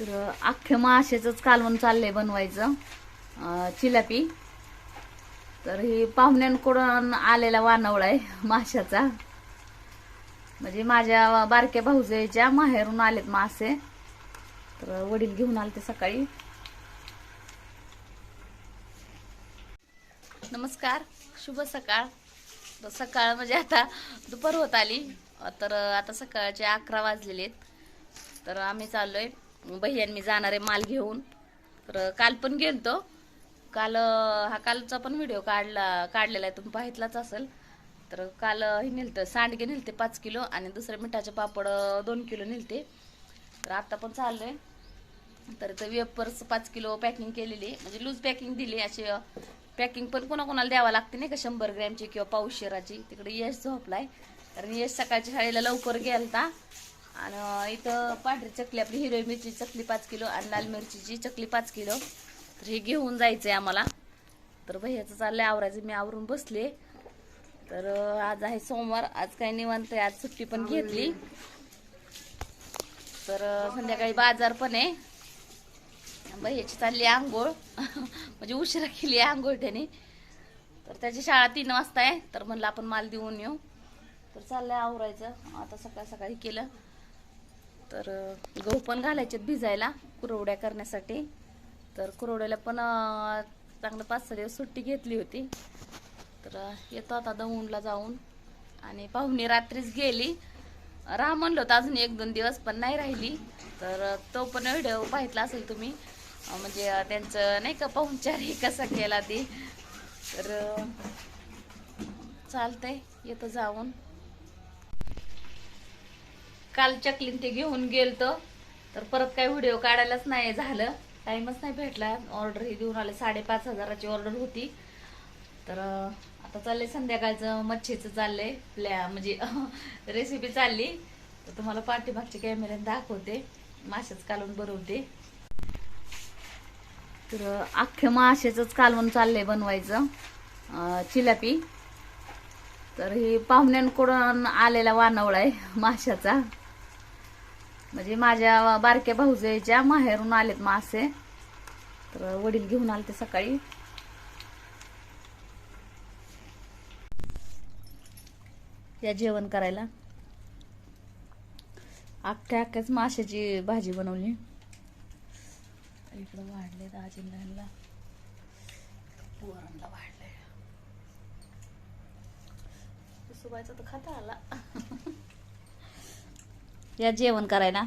तर अख्ख्या माशाचंच कालवण चाललंय बनवायचं चिलापी. तर हे पाहुण्यांकडून आलेला वानवळा आहे माशाचा. म्हणजे माझ्या बारक्या भाऊजाईच्या माहेरून आलेत मासे. तर वडील घेऊन आले ते सकाळी. नमस्कार शुभ सकाळ. तर सकाळ म्हणजे आता दुपार होत आली. तर आता सकाळचे अकरा वाजलेले आहेत. तर आम्ही चाललोय बहिण मी जाणार आहे माल घेऊन. तर काल पण गेलतो. काल हा कालचा पण व्हिडिओ काढला काढलेला आहे. तुम्ही पाहितलाच असेल. तर काल हे नेलतं सांडगे नेलते पाच किलो आणि दुसरे मिठाचे पापड दोन किलो नेलते. तर आता पण चाललं आहे तर ते वेपर्स पाच किलो पॅकिंग केलेली. म्हणजे लूज पॅकिंग दिली अशी पॅकिंग पण कोणाकोणाला द्यावं लागते नाही का? शंभर ग्रॅमची किंवा पाऊशेराची तिकडे यश झोपलाय. कारण यश सकाळच्या शाळेला लवकर गेलता. आणि इथं पांढरी चकली आपली हिरवी मिरची चकली पाच किलो आणि लाल मिरचीची चकली पाच किलो. तर हे घेऊन जायचंय आम्हाला. तर भैयाचं चाललंय आवरायचं. मी आवरून बसले. तर आज आहे सोमवार. आज काय निवांत आहे. आज सुट्टी पण घेतली. तर संध्याकाळी बाजार पण आहे. भैयाची चालली आंघोळ. म्हणजे उशिरा केली आंघोळ त्याने. तर त्याची शाळा तीन वाजता आहे. तर म्हणलं आपण माल देऊन येऊ. तर चाललंय आवरायचं. आता सकाळ सकाळी केलं. तर गहू पण घालायचे भिजायला कुरवड्या करण्यासाठी. तर कुरवड्याला पण चांगलं पाच सहा दिवस सुट्टी घेतली होती. तर येतो आता दौंडला जाऊन. आणि पाहुणे रात्रीच गेली. राहा म्हणलं होतं अजून एक दोन दिवस पण नाही राहिली. तर तो पण व्हिडिओ पाहितला असेल तुम्ही. म्हणजे त्यांचं नाही का पाहुणचार कसा केला ते. तर चालतंय येतं जाऊन. काल चकलीन ते घेऊन गेलतो. तर परत काही व्हिडिओ काढायलाच नाही झालं. टाईमच नाही भेटला. ऑर्डर ही देऊन आले. साडेपाच हजाराची ऑर्डर होती. तर आता चाललंय संध्याकाळचं मच्छीचं चाललंय. प्लॅ म्हणजे रेसिपी चालली. तर तुम्हाला पाठीमागच्या कॅमेऱ्यात दाखवते. माशाच कालवून बनवते. तर अख्ख्या माशाचंच कालवून चाललंय बनवायचं. चिलापी. तर ही पाहुण्यांकडून आलेला वानवळा आहे माशाचा. म्हणजे माझ्या बारक्या भाऊजेच्या माहेरून आलेत मासे तर वडील घेऊन आले ते सकाळी. या जेवण करायला. अख्ख्या अख्ख्याच माशाची भाजी बनवली. इकडं वाढले दाजीला पोरांना वाढले सुबायचा तर खाता आला. या जेवण करायला.